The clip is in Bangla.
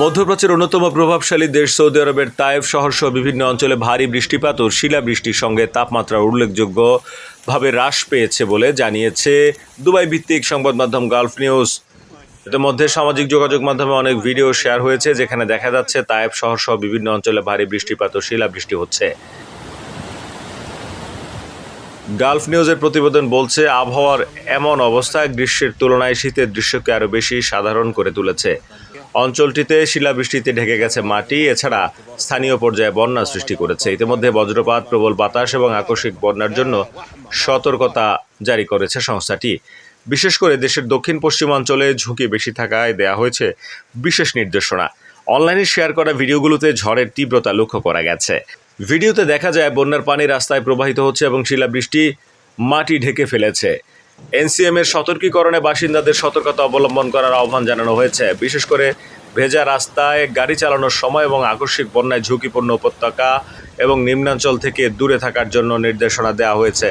মধ্যপ্রাচ্যের অন্যতম প্রভাবশালী দেশ সৌদি আরবের তায়েফ শহর সহ বিভিন্ন অঞ্চলে ভারী বৃষ্টিপাত ও শিলাবৃষ্টির সঙ্গে তাপমাত্রা উল্লেখযোগ্যভাবে হ্রাস পেয়েছে বলে জানিয়েছে দুবাই ভিত্তিক সংবাদ মাধ্যম গালফ নিউজ। ইতিমধ্যে সামাজিক যোগাযোগ মাধ্যমে অনেক ভিডিও শেয়ার হয়েছে, যেখানে দেখা যাচ্ছে তায়েব শহর সহ বিভিন্ন অঞ্চলে ভারী বৃষ্টিপাত ও শিলাবৃষ্টি হচ্ছে। গালফ নিউজের প্রতিবেদন বলছে, আবহাওয়ার এমন অবস্থায় গ্রীষ্মের তুলনায় শীতের দৃশ্যকে আরও বেশি সাধারণ করে তুলেছে। অঞ্চলটিতে শিলাবৃষ্টিতে ঢেকে গেছে মাটি, এছাড়া স্থানীয় পর্যায়ে বন্যা সৃষ্টি করেছে। ইতিমধ্যে বজ্রপাত, প্রবল বাতাস এবং আকস্মিক বন্যার জন্য সতর্কতা জারি করেছে সংস্থাটি। বিশেষ করে দেশের দক্ষিণ পশ্চিমাঞ্চলে ঝুঁকি বেশি থাকায় দেয়া হয়েছে বিশেষ নির্দেশনা। অনলাইনে শেয়ার করা ভিডিওগুলোতে ঝড়ের তীব্রতা লক্ষ্য করা গেছে। ভিডিওতে দেখা যায় বন্যার পানি রাস্তায় প্রবাহিত হচ্ছে এবং শিলাবৃষ্টি মাটি ঢেকে ফেলেছে। এনসিএম এর সতর্কীকরণে বাসিন্দাদের সতর্কতা অবলম্বন করার আহ্বান জানানো হয়েছে। বিশেষ করে ভেজা রাস্তায় গাড়ি চালানোর সময় এবং আকস্মিক বন্যায় ঝুঁকিপূর্ণ উপত্যকা এবং নিম্নাঞ্চল থেকে দূরে থাকার জন্য নির্দেশনা দেওয়া হয়েছে।